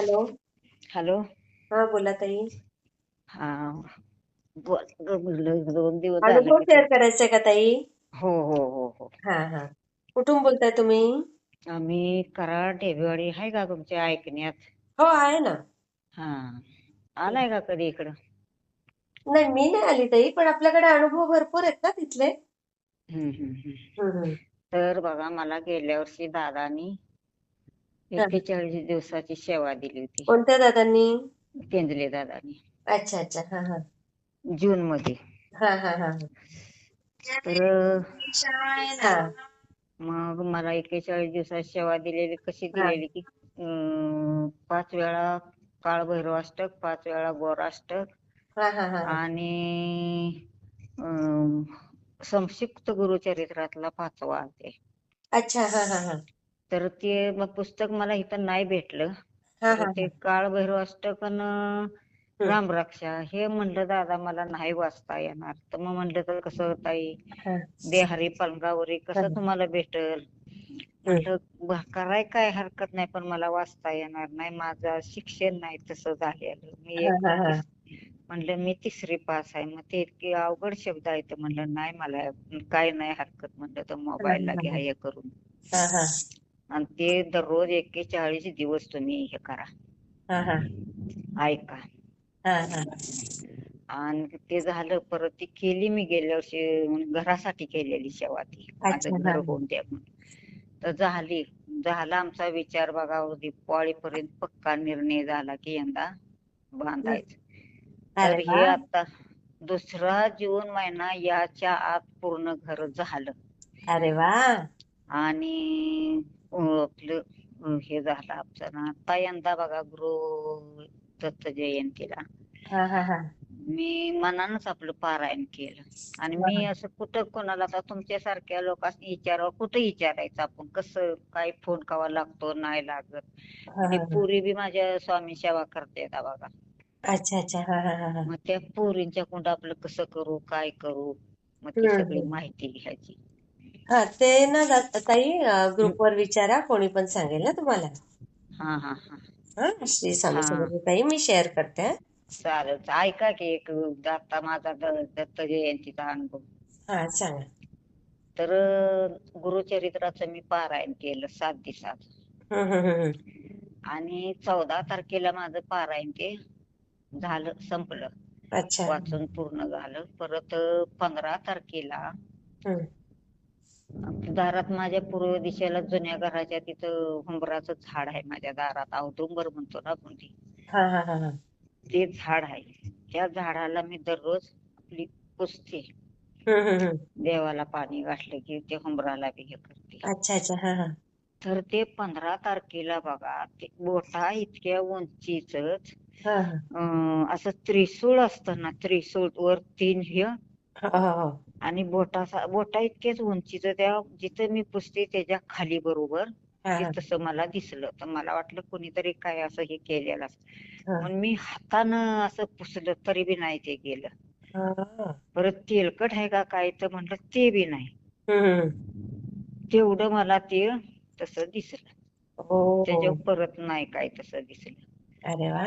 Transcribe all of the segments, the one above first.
Hello. Hello. हा बोला ताई. हा बोल दोन दिवस झाले अनुभव शेअर करायचा का ताई? हो हो हो हो. हा हा. कुठून बोलताय तुम्ही? आम्ही कराड ढेबेवाडी आहे का तुमच्या ऐकण्यात? हो आहे ना. हा आलाय का कधी इकडं? नाही मी नाही आली ताई पण आपल्याकडे अनुभव भरपूर आहेत ना तिथले. हम्म, हम्म, हम्म. हम्म, हम्म. तर बघा मला गेल्या वर्षी दादानी. एक्केचाळीस दिवसाची सेवा दिली होती. कोणत्या दादांनी? केंद्रे दादानी. अच्छा अच्छा. हा हा. जून मध्ये. हा हा हा तर हा. मग मला एक्केचाळीस दिवसाची सेवा दिलेली कशी दिलेली की अं, पाच वेळा काळभैरव अष्टक पाच वेळा गोर अष्टक हा हा हा. आणि अं, संक्षिप्त गुरुचरित्रातला पाचवा अध्याय. अच्छा हा हा हा. तर ते मग पुस्तक मला इथं नाही भेटलं. तर ते काळभैरव अष्टक रामरक्षा हे म्हणलं दादा मला नाही वाचता येणार. तर मग म्हणलं तर कसं ताई देहारी पलंगावरी कसं तुम्हाला भेटल? म्हटलं कराय काय हरकत नाही पण मला वाचता येणार नाही. माझं शिक्षण नाही तसं झालेलं. मी. एक म्हणलं मी तिसरी पास आहे. मग ते इतके अवघड शब्द आहेत. म्हणलं नाही मला काय नाही हरकत. म्हणलं तर मोबाईलला घ्या हे करून. आणि ते दररोज एक्केचाळीस दिवस तुम्ही हे करा. हा हा. ऐका. हा हा. आणि ते झालं परत ती केली मी गेल्या वर्षी घरासाठी केलेली सेवा ती. घर म्हणून. तर झाली. झाला आमचा विचार बघा दिवाळीपर्यंत पक्का निर्णय झाला की यंदा बांधायचं. तर हे. आता दुसरा जून महिना याच्या आत पूर्ण घर झालं. अरे वा. आणि आपलं हे झालं ना आता यंदा बघा गुरु दत्त जयंतीला. हा हा हा. मी मनानच आपलं पारायण केलं. आणि मी असं कुठं कोणाला आता तुमच्यासारख्या लोकांनी विचारावं कुठं विचारायचं आपण? कसं काय फोन कावा लागतो नाही लागत? आणि. पुरी बी माझ्या स्वामी सेवा करते बघा. अच्छा अच्छा. हा हा हा हा. मग त्या पोरींच्या कुंड आपलं कसं करू काय करू? मग ती हम्म, सगळी. माहिती घ्यायची. हा ते ना ताई ग्रुपवर विचारा कोणी पण सांगेल ना तुम्हाला. हा हा हा. हा श्री स्वामी. समर्थ ताई मी शेअर करते हा. चालेल ऐका की एक आता माझा द- दत्त जयंतीचा अनुभव. हा सांगा. तर गुरुचरित्राचं मी पारायण केलं सात दिवसात. हम्म, हम्म, हम्म. आणि चौदा तारखेला माझं पारायण ते झालं संपलं. अच्छा. वाचून पूर्ण झालं. परत पंधरा तारखेला हम्म. दारात माझ्या पूर्व दिशेला जुन्या घराच्या तिथं हुंबराचं झाड आहे माझ्या दारात. औदुंबर म्हणतो ना आपण ते. हा हा हा हा. ते झाड आहे. त्या झाडाला मी दररोज आपली पुसते हम्म, हम्म, हम्म. देवाला पाणी घातलं की ते हुंबराला बी हे करते. अच्छा अच्छा. हा हा. तर ते पंधरा तारखेला बघा ते बोटा इतक्या उंचीच हा हा. असं त्रिशूळ असतं ना त्रिशूळ वर तीन हा. आणि बोटा बोटा इतकेच उंचीच त्या जिथं मी पुसते त्याच्याखाली बरोबर हा, ते हा. तसं मला दिसलं. तर मला वाटलं कोणीतरी काय असं हे केलेलं हा. पण मी हातानं असं पुसलं तरी बी नाही ते गेलं. हा. परत तेलकट आहे का काय तर म्हटलं ते बी नाही. तेवढं मला ते तसं दिसलं. हो. त्याच्यावर परत नाही काय तसं दिसलं. अरे वा.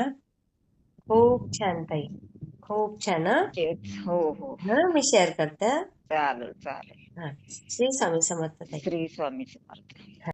खूप छान ताई. खूप छान हा? हो मी शेअर करते हा. चालेल चालेल. हा. श्री स्वामी समर्थ श्री स्वामी समर्थ.